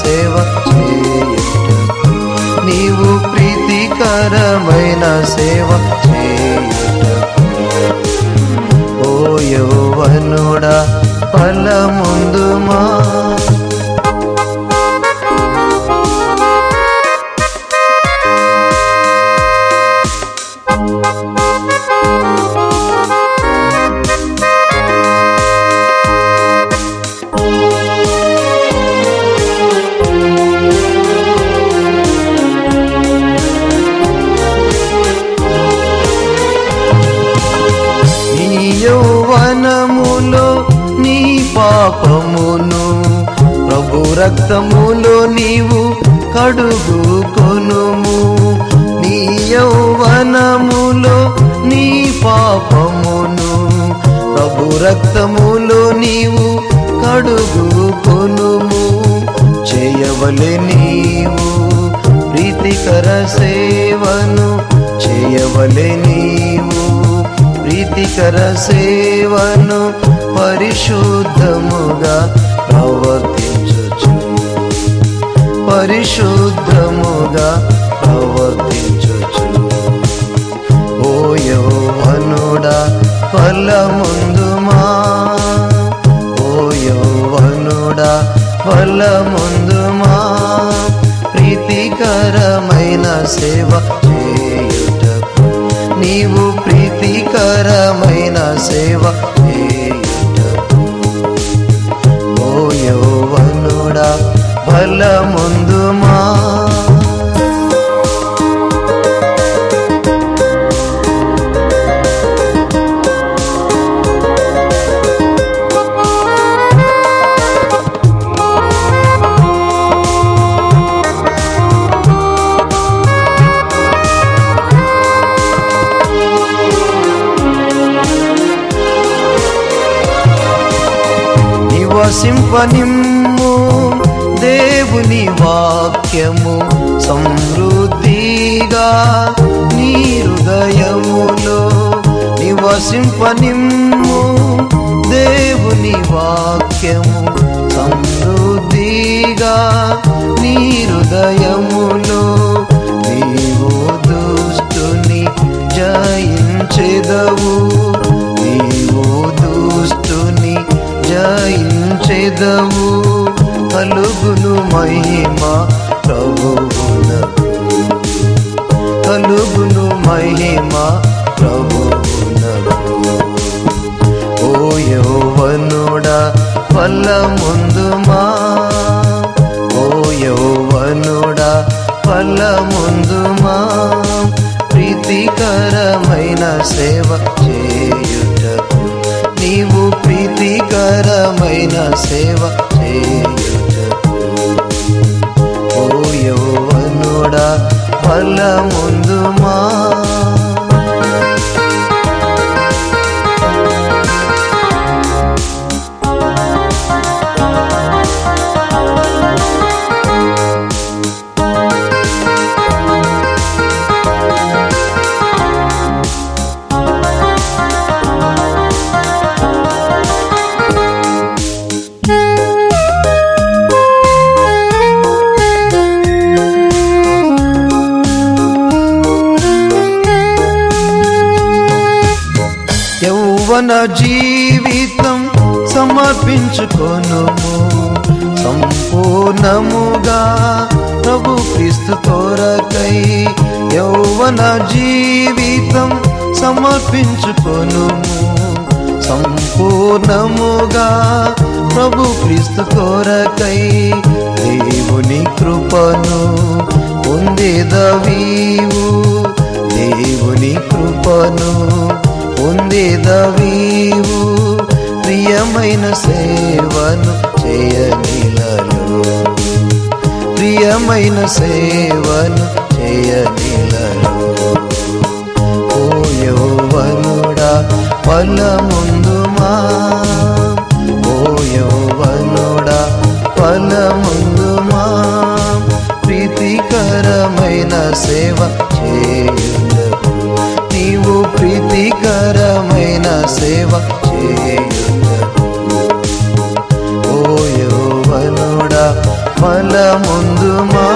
సేవ చేయుటకు నీవు ప్రీతికరమైన సేవ చేయుటకు ఓ యౌవనుడా ఫలముందుమా రక్తములో నీవు కడుగు కొనుము. నీ యౌవనములో నీ పాపమును. ప్రభు రక్తములో నీవు కడుగు కొనుము. చేయవలె నీవు ప్రీతికర సేవను. చేయవలె నీవు ప్రీతికర సేవను పరిశుద్ధముగా ప్రవర్తి పరిశుద్ధముగా ప్రవర్తించుచు. ఓ యౌవనుడా ఫలముందుమా ఓ యౌవనుడా ఫలముందుమా ప్రీతికరమైన సేవ చేయుటకు నీవు ప్రీతికరమైన సేవ చేయుటకు. ఓ యౌవనుడా ఫలముందుమా వసింపనిమ్ము దేవుని వాక్యము సమృద్ధిగా నీ హృదయములో నివసింపనిమ్ము దేవుని వాక్యము సమృద్ధిగా నీ హృదయములో కలుగును మహిమ ప్రభువునకు. కలుగును మహిమ ప్రభువునకు. ఓ యౌవనుడా ఫలముందుమా ఓ యౌవనుడా ఫలముందుమా ప్రీతికరమైన సేవ చేయుటకు నీవు ప్రీతికరమైన సేవ యౌవన జీవితం సమర్పించుకొను సంపూర్ణముగా ప్రభు క్రీస్తు కొరకై యౌవన జీవితం సమర్పించుకొను సంపూర్ణముగా ప్రభు క్రీస్తు కొరకై దేవుని కృపను పొందేదవీవు. దేవుని కృపను పొందేదవీవు. ప్రియమైన సేవను చేయనిలలో. ప్రియమైన సేవను చేయనిలలో. ఓ యౌవనుడా ఫలము సేవ చేయుటకు. ఓ యోవనుడా ఫలముందుమా